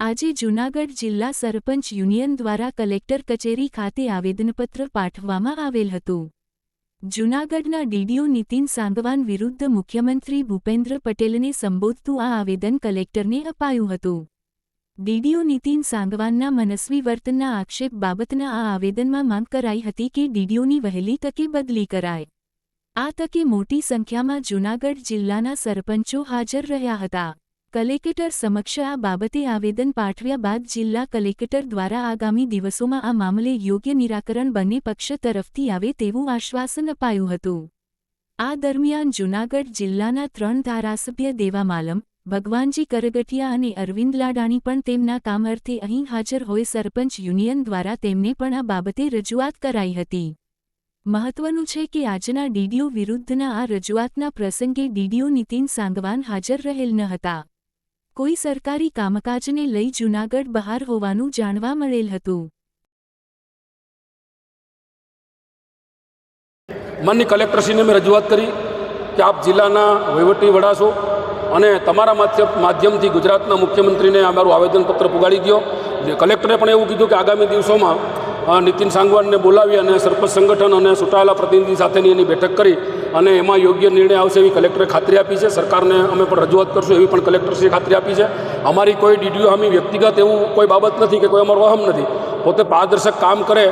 આજે જૂનાગઢ જિલ્લા સરપંચ યુનિયન દ્વારા કલેક્ટર કચેરી ખાતે આવેદનપત્ર પાઠવવામાં આવેલ હતું. જૂનાગઢના ડીડીઓ નીતિન સાંગવાન વિરુદ્ધ મુખ્યમંત્રી ભૂપેન્દ્ર પટેલને સંબોધતું આ આવેદન કલેક્ટરને અપાયું હતું. ડીડીઓ નીતિન સાંગવાનના મનસ્વી વર્તનના આક્ષેપ બાબતના આ આવેદનમાં માંગ કરાઈ હતી કે ડીડીઓની વહેલી તકે બદલી કરાય. આ તકે મોટી સંખ્યામાં જૂનાગઢ જિલ્લાના સરપંચો હાજર રહ્યા હતા. કલેક્ટર સમક્ષ આ બાબતે આવેદન પાઠવ્યા બાદ જિલ્લા કલેક્ટર દ્વારા આગામી દિવસોમાં આ મામલે યોગ્ય નિરાકરણ બંને પક્ષ તરફથી આવે તેવું આશ્વાસન અપાયું હતું. આ દરમિયાન જૂનાગઢ જિલ્લાના ત્રણ ધારાસભ્ય દેવામાલમ ભગવાનજી કરગઠિયા અને અરવિંદ લાડાણી પણ તેમના કામ અર્થે અહીં હાજર હોય સરપંચ યુનિયન દ્વારા તેમને પણ આ બાબતે રજૂઆત કરાઈ હતી. મહત્વનું છે કે આજના ડીડીઓ વિરુદ્ધના આ રજૂઆતના પ્રસંગે ડીડીઓ નીતિન સાંગવાન હાજર રહેલ ન હતા. કોઈ સરકારી કામકાજને લઈ જૂનાગઢ બહાર હોવાનું જાણવા મળેલ હતું. માનની કલેક્ટરશ્રીને મેં રજૂઆત કરી કે આપ જિલ્લાના વહીવટી વડા છો. અને તમારા માધ્યમ માધ્યમથી ગુજરાતના મુખ્યમંત્રીને આ મારું આવેદનપત્ર પુગાડી ગયો કલેક્ટરે પણ એવું કીધું કે આગામી દિવસોમાં નીતિન સાંગવાનને બોલાવી અને સરપંચ સંગઠન અને ચૂંટાયેલા પ્રતિનિધિ સાથેની એની બેઠક કરી અને એમાં યોગ્ય નિર્ણય આવશે એવી કલેક્ટરે ખાતરી આપી છે. સરકારને અમે પણ રજૂઆત કરશું એવી પણ કલેક્ટરશ્રીએ ખાતરી આપી છે. અમારી કોઈ ડીડીઓ અમે વ્યક્તિગત એવું કોઈ બાબત નથી કે કોઈ અમારો અહમ નથી. પોતે પારદર્શક કામ કરે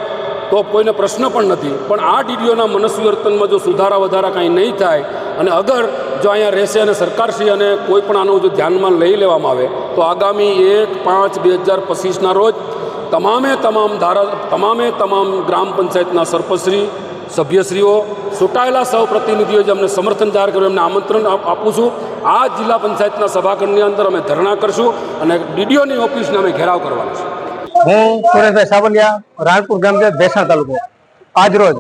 તો કોઈને પ્રશ્ન પણ નથી. પણ આ ડીડીઓના મનસ્વી વર્તનમાં જો સુધારા વધારા કાંઈ નહીં થાય અને અગર જો અહીંયા રહેશે અને સરકારશ્રી અને કોઈ પણ આનું જો ધ્યાનમાં લઈ લેવામાં આવે, તો આગામી એક પાંચ બે હજાર પચીસના રોજ તમામે તમામ ધારા, તમામે તમામ ગ્રામ પંચાયતના સરપંચશ્રી, સભ્યશ્રીઓ, ચૂંટાયેલા સૌ પ્રતિનિધિઓ જે અમને સમર્થન જાહેર કર્યું, એમને આમંત્રણ આપ- છું. આ જિલ્લા પંચાયતના સભાખંડની અંદર અમે ધરણા કરશું અને ડીડીઓની ઓફિસને અમે ઘેરાવ કરવાનો છે હું સુરેશભાઈ સાવલિયા, રાણપુર ગામ છે ભેસાણ તાલુકો. આજરોજ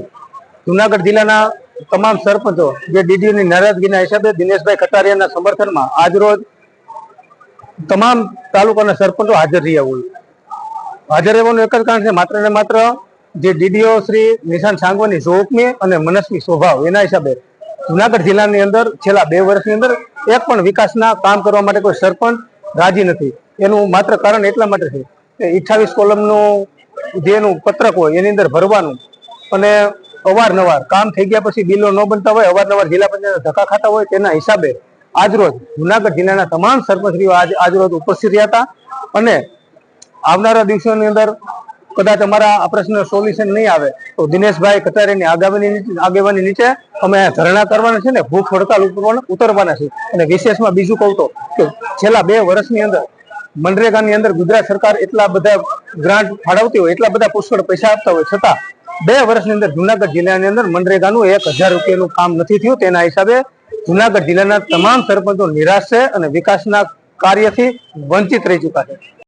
જુનાગઢ જિલ્લાના તમામ સરપંચો જે ડીડીઓની નારાજગીના હિસાબે દિનેશભાઈ કટારિયાના સમર્થનમાં આજરોજ તમામ તાલુકાના સરપંચો હાજર રહ્યા હોય. હાજર રહેવાનું એક જ કારણ છે, માત્ર ને માત્ર જે ડીડીઓ શ્રી નિશાન સાંગવાની જોખમી અને મનસ્વી સ્વભાવ, એના હિસાબે જુનાગઢ જિલ્લાની અંદર છેલ્લા બે વર્ષની અંદર એક પણ વિકાસના કામ કરવા માટે કોઈ સરપંચ રાજી નથી. એનું માત્ર કારણ એટલા માટે છે કે અઠ્ઠાવીસ કોલમનું જેનું પત્રક હોય, એની અંદર ભરવાનું અને અવારનવાર કામ થઈ ગયા પછી બિલો ન બનતા હોય, અવારનવાર જિલ્લા પંચાયત ધક્કા ખાતા હોય, તેના હિસાબે આજરોજ જુનાગઢ જિલ્લાના તમામ સરપંચશ્રીઓ આજ, આજરોજ ઉપસ્થિત રહ્યા હતા. અને આવનારા દિવસોની અંદર કદાચ અમારા આ પ્રશ્ન સોલ્યુશન નહીં આવે, તો દિનેશભાઈ કચારીની આગેવાની આગેવાની નીચે અમે ધરણા કરવાના છે ને, ભૂખ હડતાલ ઉપર ઉતરવાના છે. અને વિશેષમાં બીજું કહું તો કે છેલ્લા બે વર્ષની અંદર મનરેગાની અંદર ગુજરાત સરકાર એટલા બધા ગ્રાન્ટ ફાળવતી હોય, એટલા બધા પુષ્કળ પૈસા આપતા હોય, છતાં બે વર્ષની અંદર જુનાગઢ જિલ્લાની અંદર મનરેગાનું એક હજાર રૂપિયાનું કામ નથી થયું. તેના હિસાબે જુનાગઢ જિલ્લાના તમામ સરપંચો નિરાશ છે અને વિકાસના કાર્યથી વંચિત રહી ચુકા છે.